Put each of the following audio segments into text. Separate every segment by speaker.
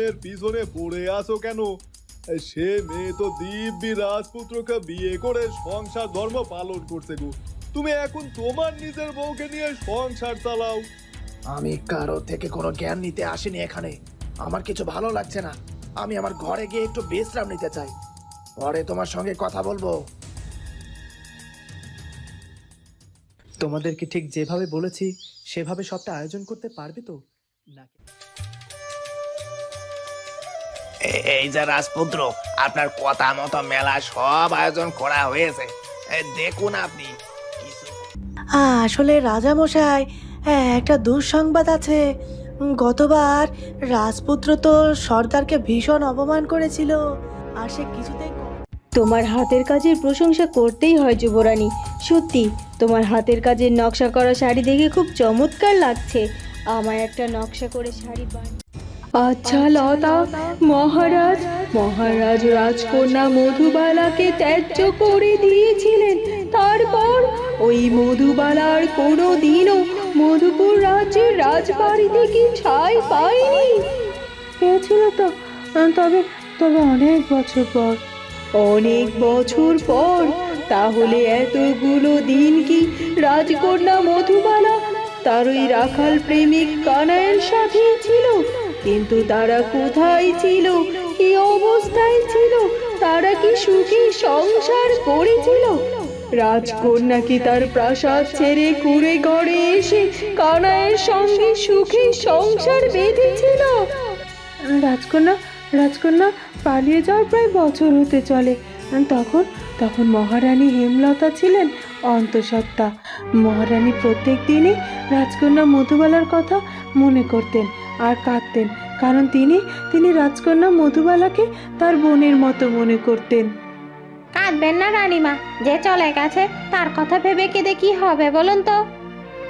Speaker 1: মেয়ের পিছনে পড়ে আসো কেন? সে মেয়ে তো দিব্যি রাজপুত্রকে বিয়ে করে সংসার ধর্ম পালন করছে গো। তুমি এখন তোমার নিজের বউকে নিয়ে সংসার চালাও।
Speaker 2: আমি কারও থেকে কোনো জ্ঞান নিতে আসিনি এখানে। আমার কিছু ভালো লাগছে না। আমি আমার ঘরে গিয়ে একটু বিশ্রাম নিতে চাই। পরে তোমার সঙ্গে কথা বলব।
Speaker 3: তোমাদেরকে ঠিক যেভাবে বলেছি, সেভাবে সবটা আয়োজন করতে পারবে তো?
Speaker 2: এ- এই যে রাজপুত্র আপনার কথা মতো মেলা সব আয়োজন করা হয়েছে। দেখুন আপনি।
Speaker 4: আসলে রাজামশাই হ্যাঁ, একটা দুঃসংবাদ আছে। গতবার রাজপুত্র তো সর্দারকে ভীষণ অপমান করেছিল আর সে কিছুতেই
Speaker 5: তোমার হাতের কাজের প্রশংসা করতেই হয় যুবরানী। সত্যি তোমার হাতের কাজের নকশা করা শাড়ি দেখে খুব চমৎকার লাগছে। আমায় একটা নকশা করে শাড়ি বানিয়ে আচ্ছা লতা মহারাজ। মহারাজ রাজকন্যা মধুবালাকে ত্যায্য করে দিয়েছিলেন। তারপর ওই মধুবালার কোনো দিনও মধুপুর রাজ্যের রাজবাড়িতে কি ছাই পায়নি। পেয়েছিল তো তবে তবে অনেক বছর পর। অনেক বছর পর। তাহলে এতগুলো দিন কি রাজকন্যা মধুবালা তার ওই রাখাল প্রেমিক কানাইয়ের সাথে ছিল? কিন্তু তারা কোথায় ছিল? কি অবস্থায় ছিল? তারা কি সুখী সংসার করেছিল? রাজকন্যা কি তার প্রাসাদ ছেড়ে কুড়ে ঘরে এসে কানাইয়ের সঙ্গে সুখী সংসার বেঁধেছিল? রাজকন্যা রাজকন্যা, পালিয়ে যাওয়ার প্রায় বছর হতে চলে। তখন তখন মহারানী হেমলতা ছিলেন অন্তঃসত্ত্বা। মহারানী প্রত্যেক দিনই রাজকন্যা মধুবালার কথা মনে করতেন। আর কাঁদতেন কারণ তিনি তিনি রাজকন্যা মধুবালাকে তার বোনের মতো মনে করতেন।
Speaker 6: কাঁদবেন না রানীমা যে চলে গেছে তার কথা ভেবে কেঁদে কি হবে বলুন তো?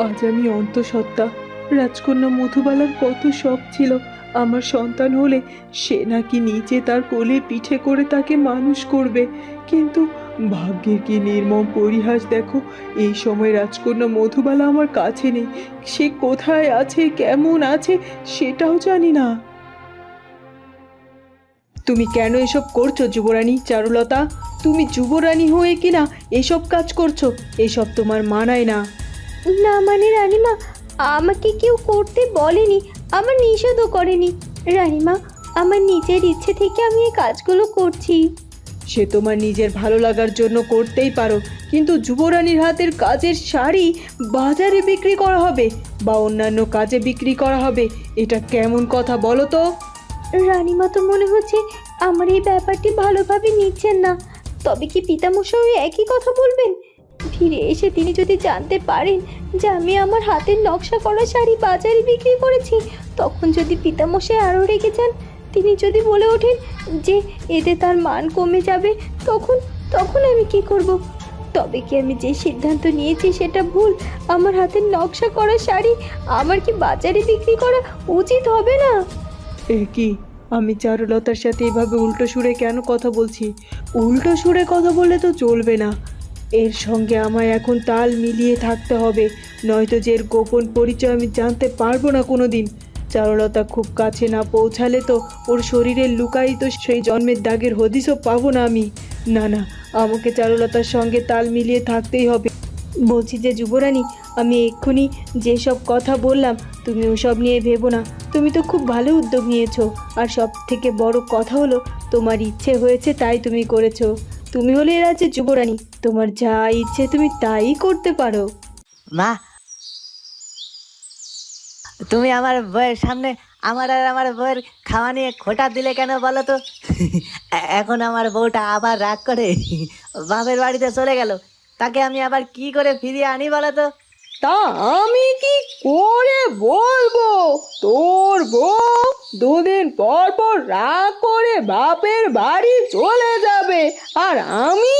Speaker 5: আজ আমি অন্তঃসত্ত্বা রাজকন্যা মধুবালার কত শখ ছিল। আমার সন্তান হলে সে নাকি নিচে তার কোলে পিঠে করে তাকে মানুষ করবে। কিন্তু ভাগ্যের কি নির্মম পরিহাস দেখো? এই সময় রাজকন্যা মধুবালা আমার কাছে নেই। সে কোথায় আছে? কেমন আছে? সেটাও জানি না। তুমি কেন এসব করছ, যুবরানী চারুলতা? তুমি যুবরানী হয়ে কিনা এসব কাজ করছ? এসব তোমার মানায় না।
Speaker 6: না মানে রানীমা, আমাকে কেউ করতে বলেনি, আমার নিষেধও করেনি। রানীমা, আমার নিজের ইচ্ছে থেকে আমি এই কাজগুলো করছি।
Speaker 5: সে তোমার নিজের ভালো লাগার জন্য করতেই পারো। কিন্তু যুবরানীর হাতের কাজের শাড়ি বাজারে বিক্রি করা হবে বা অন্যান্য কাজে বিক্রি করা হবে। এটা কেমন কথা বলো তো?
Speaker 6: রানীমা তো মনে হচ্ছে আমার এই ব্যাপারটি ভালোভাবে নিচ্ছেন না। তবে কি পিতামশাই ওই একই কথা বলবেন? ফিরে এসে তিনি যদি জানতে পারেন যে আমি আমার হাতের নকশা করা শাড়ি বাজারে বিক্রি করেছি, তখন যদি পিতামশাই আরও রেগে যান তিনি যদি বলে ওঠেন যে এতে তার মান কমে যাবে, তখন তখন আমি কি করব? তবে কি আমি যে সিদ্ধান্ত নিয়েছি সেটা ভুল? আমার হাতের নকশা করা শাড়ি, আমার কি বাজারে বিক্রি করা উচিত হবে না?
Speaker 5: এ কি? আমি চারুলতার সাথে এভাবে উল্টো সুরে কেন কথা বলছি? উল্টো সুরে কথা বললে তো চলবে না। এর সঙ্গে আমায় এখন তাল মিলিয়ে থাকতে হবে, নয়তো যে এর গোপন পরিচয় আমি জানতে পারব না কোনো দিন চারুলতা খুব কাছে না পৌঁছালে তো ওর শরীরের লুকায়িত সেই জন্মের দাগের হদিসও পাবো না আমি। না না, আমাকে চারুলতার সঙ্গে তাল মিলিয়ে থাকতেই হবে। বলছি যে, যুবরানী, আমি এক্ষুনি যেসব কথা বললাম, তুমি ওসব নিয়ে ভেবো না। তুমি তো খুব ভালো উদ্যোগ নিয়েছো। আর সব থেকে বড় কথা হলো, তোমার ইচ্ছে হয়েছে তাই তুমি করেছ। তুমি হলে এ রাজ্যের যুবরানী। তোমার যা ইচ্ছে তুমি তাই করতে পারো।
Speaker 4: মা তুমি আমার বইয়ের সামনে আমার আর আমার বউয়ের খাওয়া নিয়ে খোটা দিলে কেন বলো তো? এখন আমার বউটা আবার রাগ করে বাপের বাড়িতে চলে গেল। তাকে আমি আবার কি করে ফিরিয়ে আনি বলো তো?
Speaker 5: তা আমি কি করে বলব? তোর বউ দুদিন পর পর রাগ করে বাপের বাড়ি চলে যাবে। আর আমি?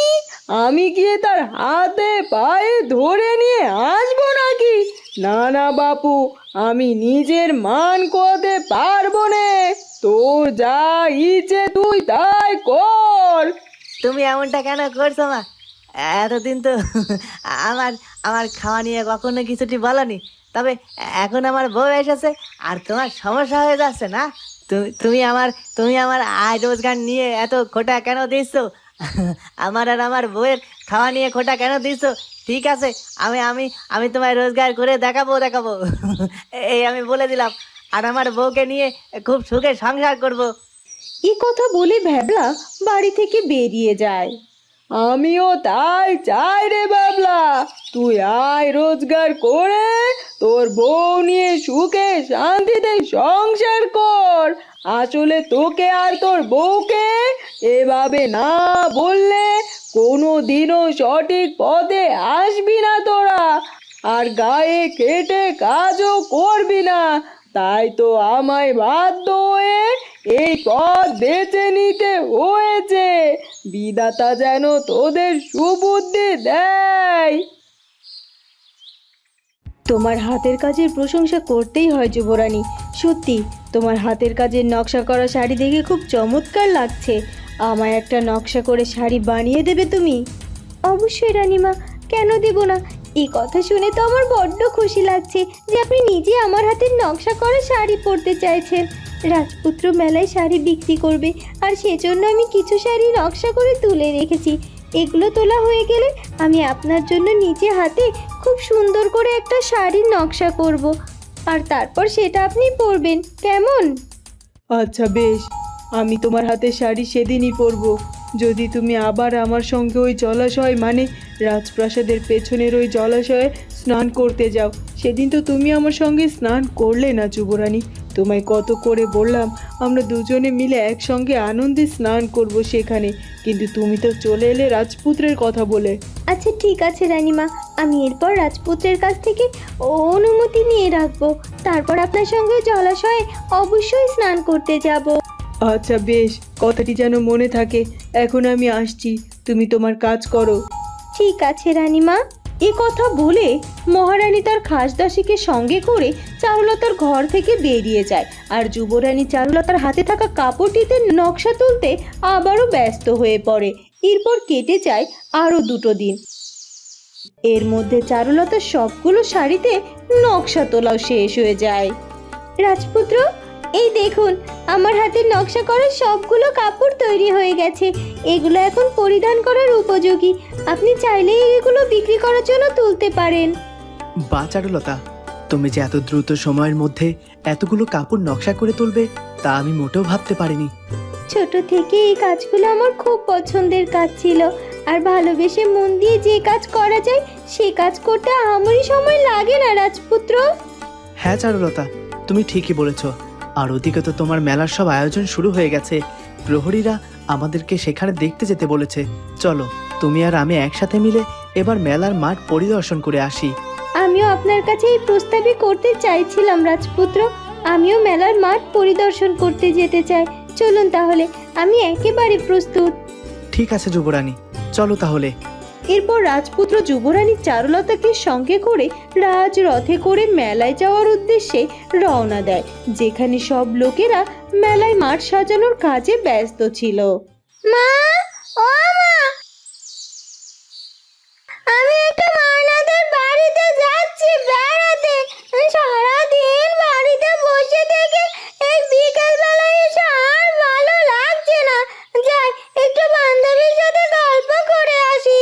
Speaker 5: আমি গিয়ে তার হাতে পায়ে ধরে নিয়ে আসব নাকি? না না, বাপু, আমি নিজের মান করতে পারব না। তোর যা ইচ্ছে, তুই তাই কর।
Speaker 4: তুমি এমনটা কেন করছ মা? এতদিন তো আমার আমার খাওয়া নিয়ে কখনো কিছুটি বলনি। তবে এখন আমার বউ এসেছে আর তোমার সমস্যা হয়ে যাচ্ছে না? তু- তুমি আমার তুমি আমার আয় রোজগার নিয়ে এত খোটা কেন দিচ্ছ? আমার আর আমার বউয়ের খাওয়া নিয়ে খোটা কেন দিস ঠিক আছে, আমি আমি আমি তোমায় রোজগার করে দেখাবো দেখাবো। এই আমি বলে দিলাম, আর আমার বউকে নিয়ে খুব সুখে সংসার করব।
Speaker 5: এ কথা বলে ভ্যাবলা বাড়ি থেকে বেরিয়ে যায়। আমিও তাই চাই রে বাবলা। তুই আয় রোজগার করে তোর বউ নিয়ে সুখে শান্তিতে সংসার কর। আসলে তোকে আর তোর বউকে এভাবে না বললে কোনো দিনও সঠিক পথে আসবি না তোরা। আর গায়ে কেটে কাজও করবি না। তাই তো আমায় বাধ্য হয়ে এই পথ বেছে নিতে হয়েছে। বিধাতা যেন তোদের সুবুদ্ধি দেয়। তোমার হাতের কাজের প্রশংসা করতেই হয় যুবরানী। সত্যি তোমার হাতের কাজের নকশা করা শাড়ি দেখে খুব চমৎকার লাগছে। আমায় একটা নকশা করে শাড়ি বানিয়ে দেবে তুমি? অবশ্যই রানীমা কেন দেব না? এই কথা শুনে তো আমার বড্ড খুশি লাগছে যে আপনি নিজে আমার হাতের নকশা করা শাড়ি পরতে চাইছেন। রাজপুত্র মেলায় শাড়ি বিক্রি করবে, আর সেজন্য আমি কিছু শাড়ি নকশা করে তুলে রেখেছি। এগুলো তোলা হয়ে গেলে আমি আপনার জন্য নিজে হাতে খুব সুন্দর করে একটা শাড়ির নকশা করব। আর তারপর সেটা আপনি পরবেন, কেমন?
Speaker 7: আচ্ছা বেশ। আমি তোমার হাতে শাড়ি সেদিনই পরবো। যদি তুমি আবার আমার সঙ্গে ওই জলাশয় মানে রাজপ্রাসাদের পেছনের ওই জলাশয়ে স্নান করতে যাও। সেদিন তো তুমি আমার সঙ্গে স্নান করলে না, যুবরানী। তোমায় কত করে বললাম, আমরা দুজনে মিলে একসঙ্গে আনন্দে স্নান করব সেখানে। কিন্তু তুমি তো চলে এলে রাজপুত্রের কথা বলে।
Speaker 6: আচ্ছা ঠিক আছে রানীমা। আমি এরপর রাজপুত্রের কাছ থেকে অনুমতি নিয়ে রাখব। তারপর আপনার সঙ্গে জলাশয়ে অবশ্যই স্নান করতে যাব।
Speaker 7: আচ্ছা বেশ। কথাটি যেন মনে থাকে। এখন আমি আসছি। তুমি তোমার কাজ করো।
Speaker 6: ঠিক আছে, রানীমা।
Speaker 5: এ কথা বলে মহারানী তার খাসদাসীকে সঙ্গে করে চারুলতার ঘর থেকে বেরিয়ে যায়। আর যুবরানী চারুলতার হাতে থাকা কাপড়টিতে নকশা তুলতে আবারও ব্যস্ত হয়ে পড়ে। এরপর কেটে যায় আরও দুটো দিন। এর মধ্যে চারুলতার সবগুলো শাড়িতে নকশা তোলাও শেষ হয়ে যায়।
Speaker 6: রাজপুত্র এই দেখুন আমার হাতের নকশা করা সবগুলো কাপড় তৈরি হয়ে গেছে। এগুলো এখন পরিধান করার উপযোগী। আপনি চাইলেই এগুলো বিক্রি করার জন্য তুলতে পারেন।
Speaker 3: বাচারুলতা তুমি যে এত দ্রুত সময়ের মধ্যে এতগুলো কাপড় নকশা করে তুলবে তা আমি মোটেও ভাবতে পারিনি।
Speaker 6: ছোট থেকে এই কাজগুলো আমার খুব পছন্দের কাজ ছিল। আর ভালোবেসে মন দিয়ে যে কাজ করা যায় সে কাজ করতে আমারই সময় লাগে না রাজপুত্র।
Speaker 3: হ্যাঁ চারুলতা তুমি ঠিকই বলেছ। আর ওদিকে তো তোমার মেলার সব আয়োজন শুরু হয়ে গেছে। প্রহরীরা আমাদেরকে সেখানে দেখতে যেতে বলেছে। চলো তুমি আর আমি একসাথে মিলে এবার মেলার মাঠ পরিদর্শন করে আসি।
Speaker 6: আমিও আপনার কাছে এই প্রস্তাবই করতে চাইছিলাম রাজপুত্র। আমিও মেলার মাঠ পরিদর্শন করতে যেতে চাই। চলুন তাহলে আমি একেবারে প্রস্তুত।
Speaker 3: ঠিক আছে যুবরানী। চলো তাহলে।
Speaker 5: এরপর রাজপুত্র যুবরানী চারুলতাকে সঙ্গে করে রাজ রথে করে মেলায় যাওয়ার উদ্দেশ্যে রওনা দেয়, যেখানে সব লোকেরা মেলায় মাঠ সাজানোর কাজে ব্যস্ত ছিল।
Speaker 6: মা! ও মা! আমি একটা মানাদের বাড়িতে যাচ্ছি, বেড়াতে। সারা দিন বাড়িতে বসে থেকে এই বিকেল বেলায় এসে আর ভালো লাগছে না যাই একটু বান্ধবীর সাথে গল্প করে আসি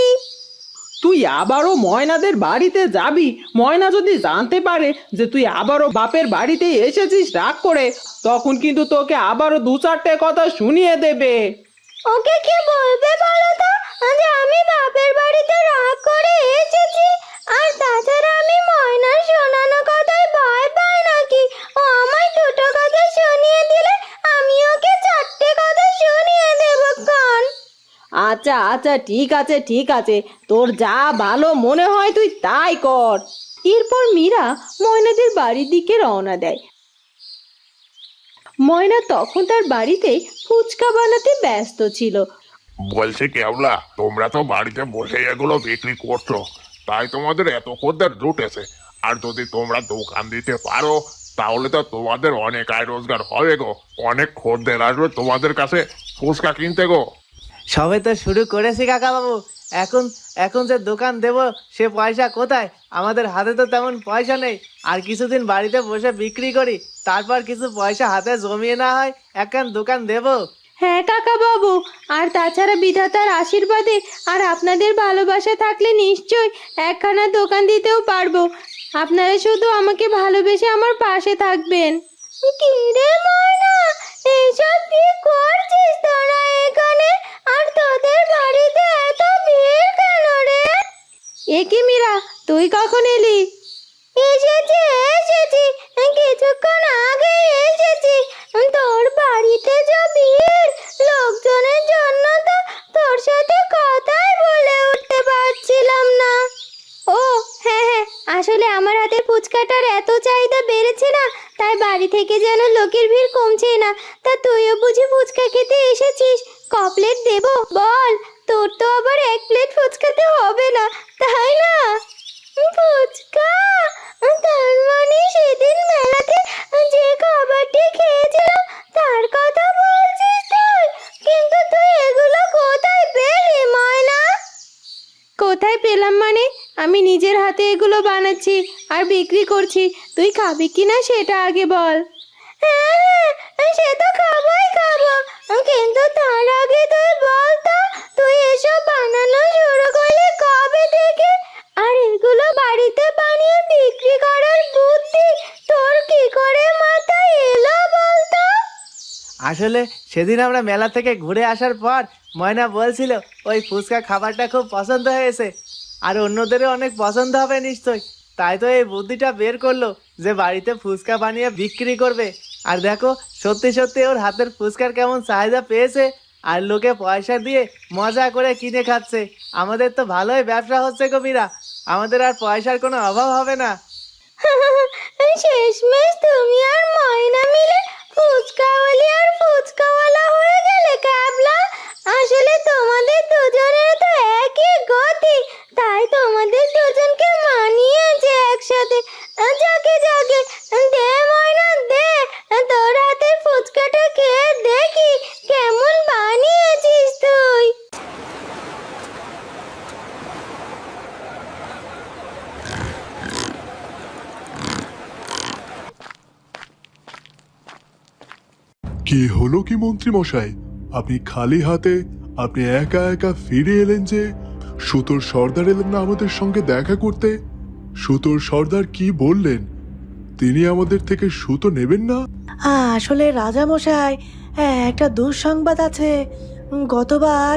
Speaker 8: তুই আবারও ময়নাদের বাড়িতে যাবি? ময়না যদি জানতে পারে যে তুই আবারও বাপের বাড়িতে এসেছিস রাগ করে, তখন কিন্তু তোকে আবারও দু চারটে কথা শুনিয়ে দেবে।
Speaker 6: ওকে কি বলবে বলো তো? যে আমি বাপের বাড়িতে রাগ করে এসেছি, আর তাছাড়া আমি ময়নার শোনানো কথায় ভয় পাই নাকি? ও আমায় দুটো কথা শুনিয়ে দিলে আমি ওকে চারটে কথা শুনিয়ে দেব, কন।
Speaker 8: আচ্ছা আচ্ছা ঠিক আছে ঠিক আছে। তোর যা ভালো মনে হয় তুই তাই কর।
Speaker 5: এরপর মীরা ময়নাদের বাড়ির দিকে রওনা দেয়। ময়না তখন তার বাড়িতে ফুচকা বানাতে ব্যস্ত ছিল।
Speaker 9: বলছি কেবলা তোমরা তো বাড়িতে বসে এগুলো বিক্রি করছ। তাই তোমাদের এত খদ্দের জুটেছে আর যদি তোমরা দোকান দিতে পারো, তাহলে তো তোমাদের অনেক আয় রোজগার হবে গো। অনেক খদ্দের আসবে তোমাদের কাছে ফুচকা কিনতে গো।
Speaker 3: সবে তো শুরু করেছি কাকা বাবু এখন এখন যে দোকান দেব সে পয়সা কোথায়? আমাদের হাতে তো তেমন পয়সা নেই। আর কিছুদিন বাড়িতে বসে বিক্রি করি তারপর কিছু পয়সা হাতে জমিয়ে না হয় একখান দোকান দেবো।
Speaker 6: হ্যাঁ কাকা বাবু আর তাছাড়া বিধাতার আশীর্বাদে আর আপনাদের ভালোবাসা থাকলে নিশ্চয় একখানা দোকান দিতেও পারব। আপনারা শুধু আমাকে ভালোবেসে আমার পাশে থাকবেন। কি রে ময়না এইসব কি করছিস তোরা এখানে? আর তোদের বাড়িতে এত ভিড় কেন রে? তুই কখন এলি এসেছি এসেছি কিছুক্ষণ আগে এসেছি তোর বাড়িতে যা ভিড় লোকজনের জন্য তো তোর সাথে কথাই বলে উঠতে পারছিলাম না ও হ্যাঁ হ্যাঁ আসলে আমার হাতের ফুচকাটার এত চাহিদা বেড়েছে না তাই বাড়ি থেকে যেন লোকের ভিড় কমছে না তা তুইও বুঝি ফুচকা খেতে এসেছিস ক প্লেট দেবো বল তোর তো আবার এক প্লেট ফুচকাতে হবে না তাই না ফুচকা তার মানে সেদিন মেলাতে যে খাবারটি খেয়েছিলাম তার কথা বলছিস তুই কিন্তু তুই এগুলো কোথায় পেলি ময়না কোথায় পেলাম মানে আমি নিজের হাতে এগুলো বানাচ্ছি আর বিক্রি করছি। তুই খাবি কিনা সেটা আগে বল। হ্যাঁ সে তো খাবোই খাব। কিন্তু তার আগে তুই বল তো, তুই এসব বানানো শুরু করলি কবে থেকে? আর এগুলো বাড়িতে বানিয়ে বিক্রি করার বুদ্ধি তোর কি করে মাথায় এলো বলতো
Speaker 3: আসলে সেদিন আমরা মেলা থেকে ঘুরে আসার পর ময়না বলছিল, ওই ফুচকা খাবারটা খুব পছন্দ হয়েছে। আর অন্যদেরও অনেক পছন্দ হবে নিশ্চয়। তাই তো এই বুদ্ধিটা বের করল যে বাড়িতে ফুচকা বানিয়ে বিক্রি করবে। আর দেখো, সত্যি সত্যি ওর হাতের ফুচকার কেমন চাহিদা পেয়েছে। আর লোকে পয়সা দিয়ে মজা করে কিনে খাচ্ছে। আমাদের তো ভালোই ব্যবসা হচ্ছে কবিরা আমাদের আর পয়সার কোনো অভাব হবে না।
Speaker 6: শেষমেশ তুমি আর ময়না মিলে ফুচকাওয়ালি আর ফুচকাওয়ালা হয়ে গেলে ক্যাবলা। আসলে তোমাদের দুজনের তো একই গতি তাই তোমাদের দুজনকে মানিয়েছে একসাথে যাকে যাকে দে ময়না দে তোর হাতের ফুচকাটা খেয়ে দেখি কেমন বানিয়েছিস তুই
Speaker 1: কি হলো কি মন্ত্রী মশাই আপনি খালি হাতে, আপনি একা একা ফিরে এলেন যে, সুতোর সর্দার এলেন না আমাদের সঙ্গে দেখা করতে? সুতোর সর্দার কি বললেন? তিনি আমাদের থেকে সুতো নেবেন না?
Speaker 3: আসলে রাজামশাই একটা দুঃসংবাদ আছে। গতবার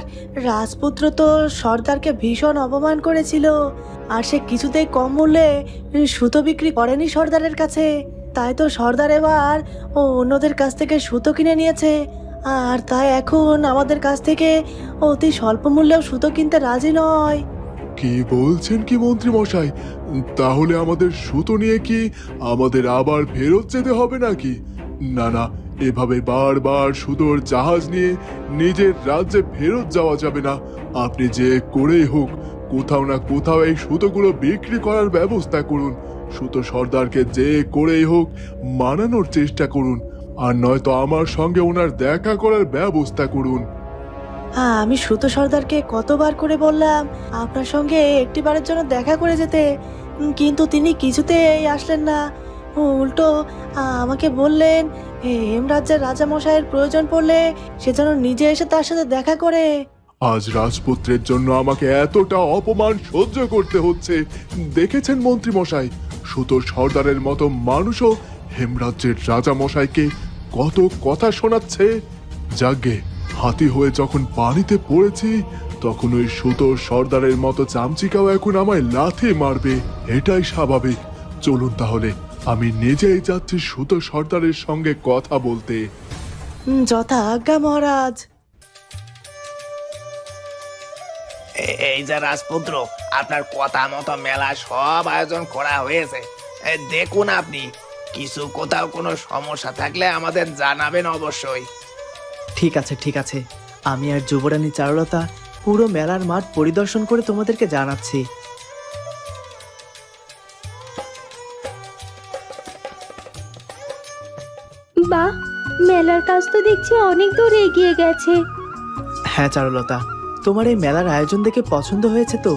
Speaker 3: রাজপুত্র তো সর্দারকে ভীষণ অপমান করেছিল, আর সে কিছুতেই কম মূল্যে সুতো বিক্রি করেনি সর্দারের কাছে। তাই তো সর্দার এবার ও অন্যদের কাছ থেকে সুতো কিনে নিয়েছে। আর তাই এখন আমাদের কাছ থেকে অতি স্বল্প মূল্যেও সুতো কিনতে রাজি নয়।
Speaker 1: কি বলছেন কি মন্ত্রী মশাই? তাহলে আমাদের সুতো নিয়ে কি আমাদের আবার ফেরত যেতে হবে নাকি? না না, এভাবে বারবার সুতোর জাহাজ নিয়ে নিজের রাজ্যে ফেরত যাওয়া যাবে না। আপনি যে করেই হোক, কোথাও না কোথাও এই সুতোগুলো বিক্রি করার ব্যবস্থা করুন। সুতো সর্দারকে যে করেই হোক মানানোর চেষ্টা করুন আর নয়তো আমার সঙ্গে ওনার দেখা করার ব্যবস্থা করুন।
Speaker 3: হ্যাঁ আমি সুতো সর্দারকে কতবার করে বললাম আপনার সঙ্গে একটিবারের জন্য দেখা করে যেতে কিন্তু তিনি কিছুতেই আসলেন না। উল্টো আমাকে বললেন হেমরাজ্যের রাজামশাইয়ের প্রয়োজন পড়লে সে যেন নিজে এসে তার সাথে দেখা করে।
Speaker 1: আজ রাজপুত্রের জন্য আমাকে এতটা অপমান সহ্য করতে হচ্ছে। দেখেছেন মন্ত্রী মশাই সুতো সর্দারের মতো মানুষও হেমরাজ্যের রাজা মশাইকে কত কথা শোনাচ্ছে। যাগে হাতি হয়ে যখন পানিতে পড়েছি, তখন ওই সুতো সর্দারের মতো চামচিকাও এখন আমায় লাথি মারবে, এটাই স্বাভাবিক। চলুন তাহলে, আমি নিজেই যাচ্ছি সুতো সর্দারের সঙ্গে কথা বলতে।
Speaker 3: যথা আজ্ঞা মহারাজ।
Speaker 2: এই যে রাজপুত্র আপনার কথা মতো মেলা সব আয়োজন করা হয়েছে। দেখুন আপনি কিছু কোথাও কোনো সমস্যা থাকলে আমাদের জানাবেন অবশ্যই।
Speaker 3: ঠিক আছে ঠিক আছে। আমি আর যুবরানী চারুলতা পুরো মেলার মাঠ পরিদর্শন করে তোমাদেরকে জানাচ্ছি।
Speaker 10: বাহ মেলার কাজ তো দেখছি অনেক দূর এগিয়ে গেছে।
Speaker 3: হ্যাঁ চারুলতা। তোমার এই মেলার আয়োজন দেখে পছন্দ হয়েছে তো?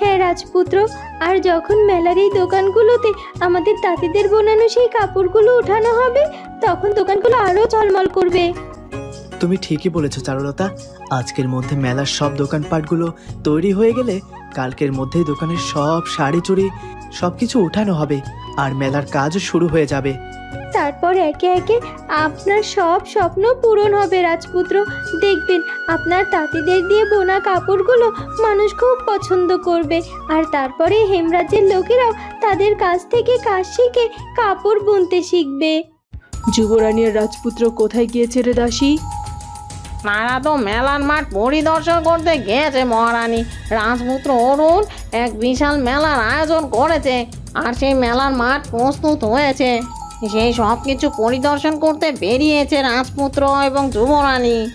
Speaker 6: হ্যাঁ রাজপুত্র। আর যখন মেলার এই দোকানগুলোতে আমাদের তাঁতিদের বোনানো সেই কাপড়গুলো ওঠানো হবে তখন দোকানগুলো আরও ঝলমল করবে।
Speaker 3: তুমি ঠিকই বলেছ চারুলতা। আজকের মধ্যে মেলার সব দোকানপাটগুলো তৈরি হয়ে গেলে কালকের মধ্যেই দোকানের সব শাড়ি চুড়ি সব কিছু উঠানো হবে আর মেলার কাজও শুরু হয়ে যাবে।
Speaker 6: তারপর একে একে আপনার সব স্বপ্ন পূরণ হবে রাজপুত্র। দেখবেন আপনার তাঁতিদের দিয়ে বোনা কাপড়গুলো মানুষ খুব পছন্দ করবে। আর তারপরে হেমরাজের লোকেরাও তাদের কাছ থেকে কাজ শিখে কাপড় বুনতে শিখবে।
Speaker 7: যুবরানী আর রাজপুত্র কোথায় গিয়েছে রে দাসী?
Speaker 8: তারা তো মেলার মাঠ পরিদর্শন করতে গিয়েছে মহারানী। রাজপুত্র অরুণ এক বিশাল মেলার আয়োজন করেছে আর সেই মেলার মাঠ প্রস্তুত হয়েছে। সেই সব কিছু পরিদর্শন করতে বেরিয়েছে রাজপুত্র এবং যুবরানী।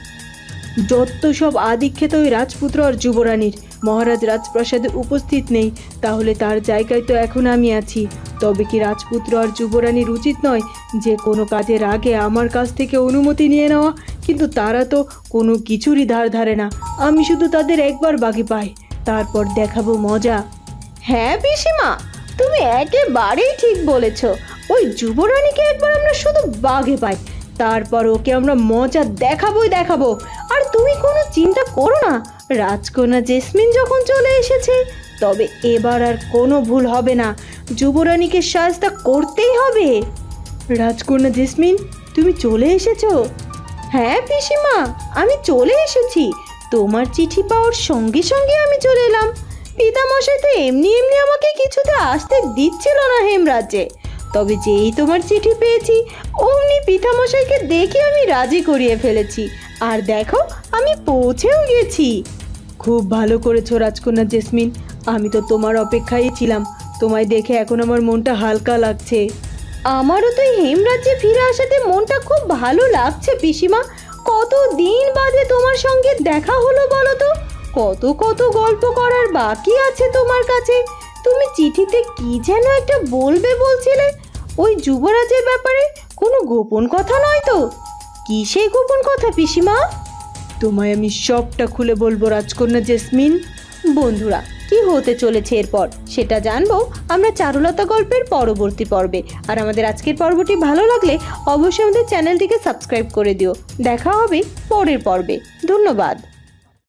Speaker 7: যত সব আদিক্ষেত ওই রাজপুত্র আর যুবরানীর মহারাজ রাজপ্রাসাদে উপস্থিত নেই তাহলে তার জায়গায় তো এখন আমি আছি। তবে কি রাজপুত্র আর যুবরানীর উচিত নয় যে কোনো কাজের আগে আমার কাছ থেকে অনুমতি নিয়ে নেওয়া? কিন্তু তারা তো কোনো কিছুরই ধার ধারে না। আমি শুধু তাদের একবার বাকি পাই তারপর দেখাবো মজা।
Speaker 5: হ্যাঁ পিসিমা তুমি একেবারেই ঠিক বলেছ। ওই যুবরানীকে একবার আমরা শুধু বাঘে পাই। তারপর ওকে আমরা মজা দেখাবোই দেখাবো। আর তুমি কোনো চিন্তা করো না। রাজকন্যা জেসমিন যখন চলে এসেছে, তবে এবার আর কোনো ভুল হবে না। যুবরানীকে সাজটা করতেই হবে।
Speaker 7: রাজকন্যা জেসমিন, তুমি চলে এসেছ?
Speaker 5: হ্যাঁ পিসিমা, আমি চলে এসেছি। তোমার চিঠি পাওয়ার সঙ্গে সঙ্গে আমি চলে এলাম। পিতামশাই তো এমনি এমনি আমাকে কিছুতে আসতে দিচ্ছিল না হেমরাজ্যে। তবে যেই তোমার চিঠি পেয়েছি, অমনি পিতামশাইকে দেখে আমি রাজি করিয়ে ফেলেছি। আর দেখো, আমি পৌঁছেও গেছি।
Speaker 7: খুব ভালো করেছ রাজকন্যা জেসমিন, আমি তো তোমার অপেক্ষায় ছিলাম। তোমায় দেখে এখন আমার মনটা হালকা লাগছে।
Speaker 5: আমারও তো হেমরাজ্যে ফিরে আসাতে মনটা খুব ভালো লাগছে, পিসিমা। কত দিন বাদে তোমার সঙ্গে দেখা হলো বলো তো? কত কত গল্প করার বাকি আছে তোমার কাছে? তুমি চিঠিতে কি যেন একটা বলবে বলছিলে? ওই যুবরাজের ব্যাপারে কোনো গোপন কথা নয় তো? কি সেই গোপন কথা পিসিমা?
Speaker 7: তোমায় আমি সবটা খুলে বলব রাজকন্যা জেসমিন।
Speaker 5: বন্ধুরা কি হতে চলেছে এরপর? সেটা জানব আমরা চারুলতা গল্পের পরবর্তী পর্বে। আর আমাদের আজকের পর্বটি ভালো লাগলে অবশ্যই আমাদের চ্যানেলটিকে সাবস্ক্রাইব করে দিও। দেখা হবে পরের পর্বে। ধন্যবাদ।